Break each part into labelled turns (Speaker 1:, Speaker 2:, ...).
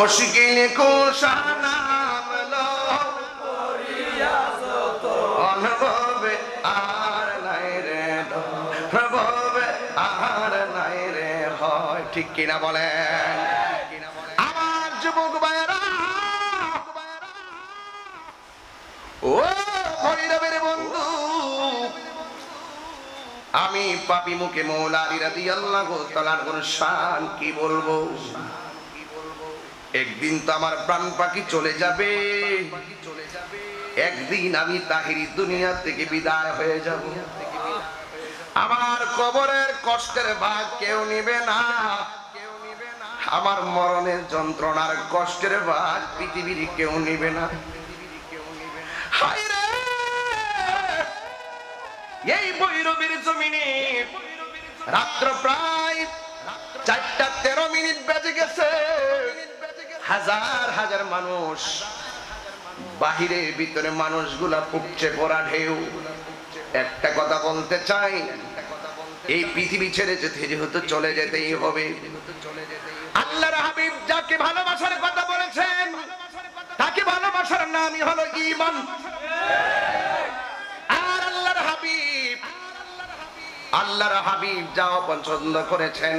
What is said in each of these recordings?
Speaker 1: মুশকিল অনুভবে আর নাই রে প্রভবে আর নাই রে হয়। ঠিক কিনা বলেন? আমার যুবক ও ভৈরবের বন্ধু। আমি পাপি মুখে মৌলারি রাদি আল্লাহ তালার কোন শান কি বলব? একদিন তো আমার প্রাণ পাখি চলে যাবে। একদিন আমি তাহিরি দুনিয়া থেকে বিদায় হয়ে যাব। আমার কবরের কষ্টের ভাগ কেউ নিবে না। আমার মরণের যন্ত্রণার কষ্টের ভাগ পৃথিবীর কেউ নিবে না। এই বৈরবীর জমিনে রাত্র প্রায় চারটা তেরো মিনিট বেজে গেছে। হাজার হাজার মানুষ বাহিরে ভিতরে মানুষগুলা উপচে পড়া ঢেউ। একটা কথা বলতে চাই, এই পৃথিবী ছেড়ে যেতে যেহেতু চলে যেতেই হবে। আল্লাহর হাবিব যাকে ভালোবাসার কথা বলেছেন, তাকে ভালোবাসার নামই হলো ঈমান। আর আল্লাহর হাবিব আল্লাহর হাবিব যা পছন্দ করেছেন।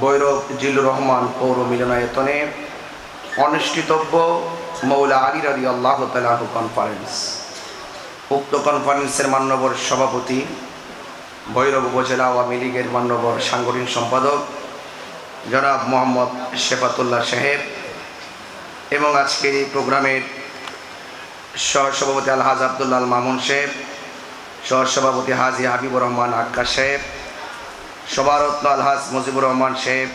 Speaker 2: বৈরব জিল্লুর রহমান পৌর মিলনায়তনে অনুষ্ঠিতব্য মৌলা আলির আলী আল্লাহ তালাহ কনফারেন্স উক্ত কনফারেন্সের মান্যবর সভাপতি, ভৈরব উপজেলা আওয়ামী লীগের মান্যবর সাংগঠনিক সম্পাদক জনাব মোহাম্মদ শেফাতুল্লাহ সাহেব এবং আজকের এই প্রোগ্রামের সহসভাপতি আলহাজ আবদুল্লাহ মামুন সাহেব, সহসভাপতি হাজি হাবিবুর রহমান আক্কা সাহেব সভারত্ন আলহাজ মুজিবুর রহমান সাহেব,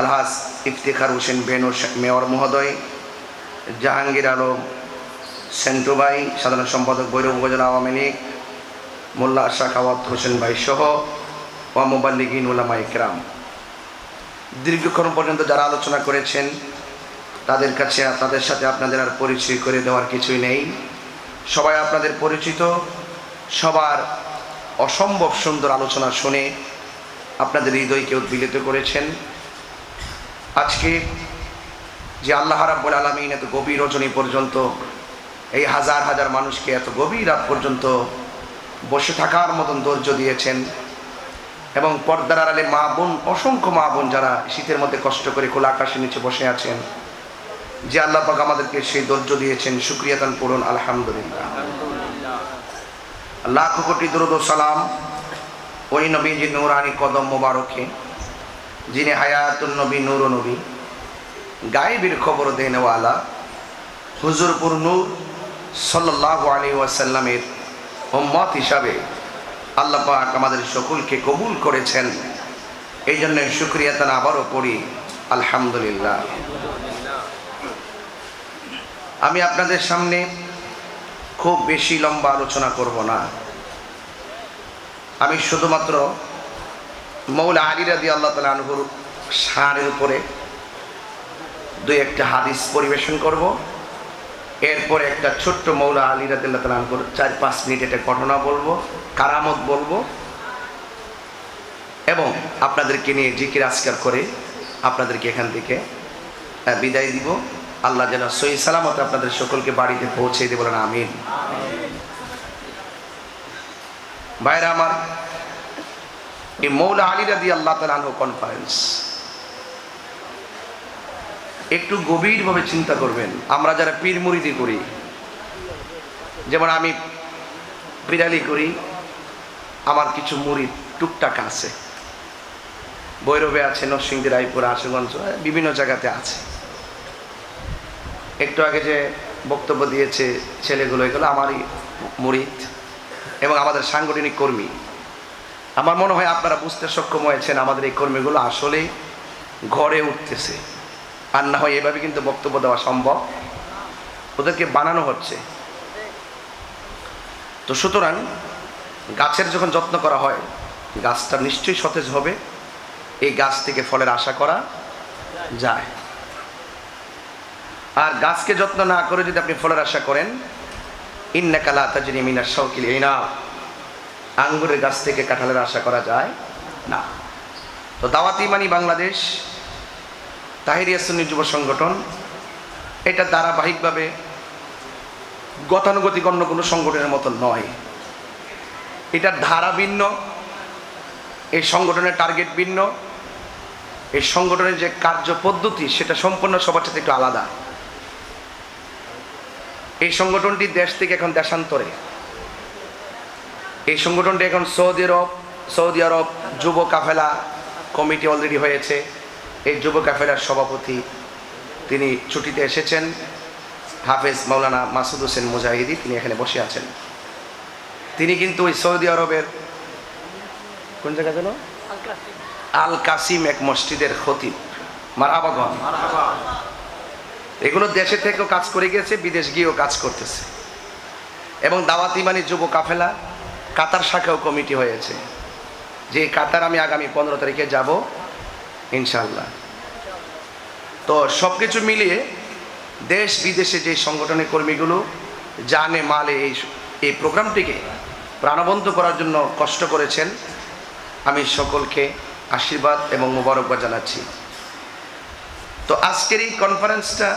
Speaker 2: আলহাজ ইফতিখার হোসেন বেনু মেয়র মহোদয়, জাহাঙ্গীর আলম সেন্টুবাই সাধারণ সম্পাদক বৈরব উপজেলা আওয়ামী লীগ, মোল্লা শাখাওয়াত হোসেন ভাই সহ ওয়া মুবাল্লিগিন উলামা ইকরাম। দীর্ঘক্ষণ পর্যন্ত যারা আলোচনা করেছেন, তাদের কাছে তাদের সাথে আপনাদের আর পরিচয় করে দেওয়ার কিছুই নেই। সবাই আপনাদের পরিচিত, সবার অসম্ভব সুন্দর আলোচনা শুনে আপনাদের হৃদয়কে উদ্বিলিত করেছেন? আজকে যে আল্লাহ রাব্বুল আলমিন এত গভীর রজনী পর্যন্ত, এই হাজার হাজার মানুষকে এত গভীর রাত পর্যন্ত বসে থাকার মতন ধৈর্য দিয়েছেন এবং পর্দার আড়ালে মা বোন, অসংখ্য মা বোন যারা শীতের মধ্যে কষ্ট করে খোলা আকাশের নিচে বসে আছেন, যে আল্লাহ পাক আমাদেরকে সেই ধৈর্য দিয়েছেন সুক্রিয়াতান পূরণ আলহামদুলিল্লাহ। লাখ কোটি দরুদ সালাম ওই নবীজি নুরানি কদম মোবারকে, যিনি হায়াতুল নবী, নূর নবী, গায়েবের খবর দেনওয়ালা, হুজুরপুর নূর সাল্লাহ আলী ওয়াসাল্লামের উম্মত হিসাবে আল্লাহ পাক আমাদের সকলকে কবুল করেছেন। এই জন্য শুক্রিয়া তারা আবারও পড়ি, আলহামদুলিল্লাহ। আমি আপনাদের সামনে খুব বেশি লম্বা আলোচনা করব না। আমি শুধুমাত্র মৌলা আলী রাদি আল্লাহ তালা আনহুর সারের উপরে দুই একটা হাদিস পরিবেশন করব। এরপরে একটা ছোট্ট মৌলা আলী রাদিল্লাহ তালা আনহুর চার পাঁচ মিনিট একটা ঘটনা বলব, কারামত বলব। এবং আপনাদেরকে নিয়ে জিকির আজকার করে আপনাদেরকে এখান থেকে বিদায় দিব। আল্লাহ যেন সই সালামত আপনাদের সকলকে বাড়িতে পৌঁছে দিয়ে বলেন, আমিন। ভাইরা আমার, এই মৌলা আলী রাদি আল্লাহ তালাহ কনফারেন্স একটু গভীরভাবে চিন্তা করবেন। আমরা যারা পীর মুরিদি করি, যেমন আমি বিড়ালি করি, আমার কিছু মুড়ি টুকটাক আছে। বৈরবে আছে, নরসিংদী, রায়পুর, আশুগঞ্জ বিভিন্ন জায়গাতে আছে। একটু আগে যে বক্তব্য দিয়েছে ছেলেগুলো, এগুলো আমারই মুরিদ এবং আমাদের সাংগঠনিক কর্মী। আমার মনে হয় আপনারা বুঝতে সক্ষম হয়েছেন আমাদের এই কর্মীগুলো আসলে ঘরে উঠতেছে। আর না হয় এভাবে কিন্তু বক্তব্য দেওয়া সম্ভব। ওদেরকে বানানো হচ্ছে। তো সুতরাং গাছের যখন যত্ন করা হয়, গাছটা নিশ্চয়ই সতেজ হবে। এই গাছ থেকে ফলের আশা করা যায়। আর গাছকে যত্ন না করে যদি আপনি ফলের আশা করেন আঙ্গুরের গাছ থেকে কাঁঠালের আশা করা যায় না। তো দাওয়াতি মানি বাংলাদেশ, তাহিরিয়া সুন্নি যুব সংগঠন, এটা ধারাবাহিকভাবে গতানুগতিক অন্য কোনো সংগঠনের মতো নয়। এটার ধারা ভিন্ন, এই সংগঠনের টার্গেট ভিন্ন, এই সংগঠনের যে কার্য পদ্ধতি সেটা সম্পূর্ণ সবার সাথে একটু আলাদা। সংগঠনটি দেশ থেকে এখন দেশান্তরে। এই সংগঠনটি এখন সৌদি আরব সৌদি আরব যুব কাফেলা কমিটি অলরেডি হয়েছে। এই যুব কাফেলার সভাপতি তিনি ছুটিতে এসেছেন। হাফেজ মাওলানা মাসুদ হোসেন মুজাহিদি তিনি এখানে বসে আছেন। তিনি কিন্তু ওই সৌদি আরবের কোন জায়গা যেন? আল কাসিম এক মসজিদের খতিব। মারাবাগন এগুলো দেশে থেকেও কাজ করে গেছে বিদেশ গিয়েও কাজ করতেছে। এবং দাওয়াতি মানে যুব কাফেলা, কাতার শাখাও কমিটি হয়েছে। যে কাতার আমি আগামী পনেরো তারিখে যাব ইনশাল্লাহ তো সব কিছু মিলিয়ে দেশ বিদেশে যে সংগঠনের কর্মীগুলো জানে, মালে এই এই প্রোগ্রামটিকে প্রাণবন্ত করার জন্য কষ্ট করেছেন, আমি সকলকে আশীর্বাদ এবং মোবারকবাদ জানাচ্ছি। তো আজকের এই কনফারেন্সটা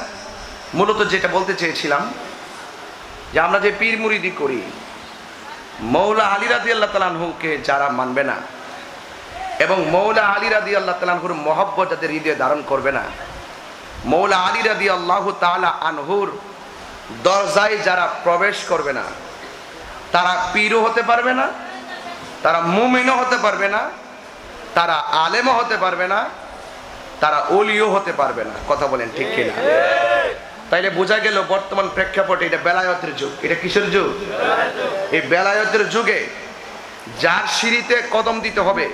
Speaker 2: মূলত যেটা বলতে চেয়েছিলাম, যে আমরা যে পীর মুরিদি করি, মৌলা আলী রাদি আল্লাহ তালানহুকে যারা মানবে না এবং মৌলা আলী রাদি আল্লাহ তালানহুর মহব্বত যাদের হৃদয়ে ধারণ করবে না, মৌলা আলী রাদি আল্লাহ তালা আনহুর দরজায় যারা প্রবেশ করবে না, তারা পীরও হতে পারবে না, তারা মুমিনও হতে পারবে না, তারা আলেমও হতে পারবে না তারা অলিও হতে পারবে না। কথা বলেন ঠিক কিনা? তাইলে বোঝা গেল বর্তমান প্রেক্ষাপটে এটা বেলায়তের যুগ। এটা কিসের যুগ? এই বেলায়তের যুগে যার সিঁড়িতে কদম দিতে হবে,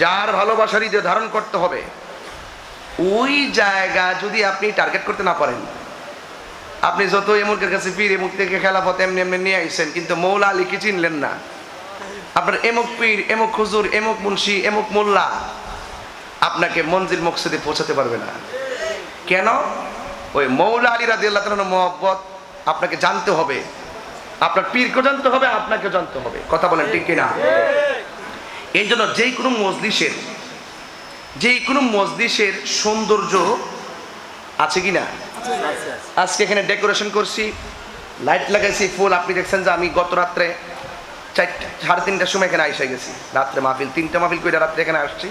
Speaker 2: যার ভালোবাসার হৃদয় ধারণ করতে হবে, ওই জায়গা যদি আপনি টার্গেট করতে না পারেন, আপনি যত এমুকের কাছে পীর এমুক থেকে খেলাফত এমনি এমনি নিয়ে আইসেন, কিন্তু মৌলা আলীকে চিনলেন না? আপনার এমুক পীর এমুক হুজুর এমুক মুন্সি এমুক মোল্লা আপনাকে মঞ্জিল মকসুদে পৌঁছাতে পারবে না। কেন? ওই মৌলা আলী রাদি আল্লাহ মোহব্বত আপনাকে জানতে হবে। আপনার পীরকেও জানতে হবে আপনাকেও জানতে হবে। কথা বলেন ঠিক কিনা? এই জন্য যেই কোনো মজলিসের, যেই কোনো মজলিসের সৌন্দর্য আছে কি না? আজকে এখানে ডেকোরেশন করছি, লাইট লাগাইছি, ফুল। আপনি দেখছেন যে আমি গত রাত্রে চারটে, সাড়ে তিনটার সময় এখানে আইসা গেছি। রাত্রে মাহফিল, তিনটা মাহফিল করে রাত্রে এখানে আসছি।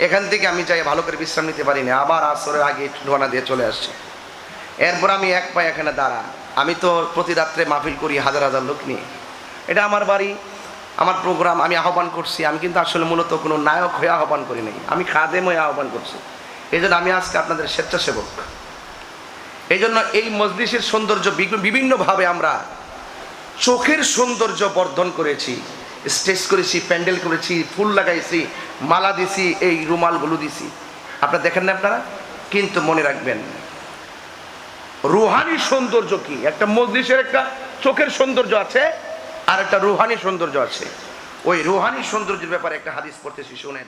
Speaker 2: এখান থেকে আমি যাই, ভালো করে বিশ্রাম নিতে পারিনি আবার আসরের আগে ঢোয়ানা দিয়ে চলে আসছি। এরপর আমি এক পায়ে এখানে দাঁড়া আমি তো প্রতি রাত্রে মাহফিল করি হাজার হাজার লোক নিয়ে। এটা আমার বাড়ি, আমার প্রোগ্রাম আমি আহ্বান করছি। আমি কিন্তু আসলে মূলত কোনো নায়ক হয়ে আহ্বান করি নাই। আমি খাদেম হয়ে আহ্বান করছি। এই জন্য আমি আজকে আপনাদের স্বেচ্ছাসেবক। এই জন্য এই মজলিসের সৌন্দর্য বিভি- বিভিন্নভাবে আমরা চোখের সৌন্দর্য বর্ধন করেছি। স্টেজ করেছি, প্যান্ডেল করেছি, ফুল লাগাইছি। মালা দিছি, এই রুমালগুলো দিছি। আপনারা দেখেন না আপনারা? কিন্তু মনে রাখবেন, রুহানি সৌন্দর্য কি? একটা মজলিসের একটা চোখের সৌন্দর্য আছে, আর একটা রুহানি সৌন্দর্য আছে। ওই রুহানি সৌন্দর্যের ব্যাপারে একটা হাদিস পড়তেছি, শুনেন।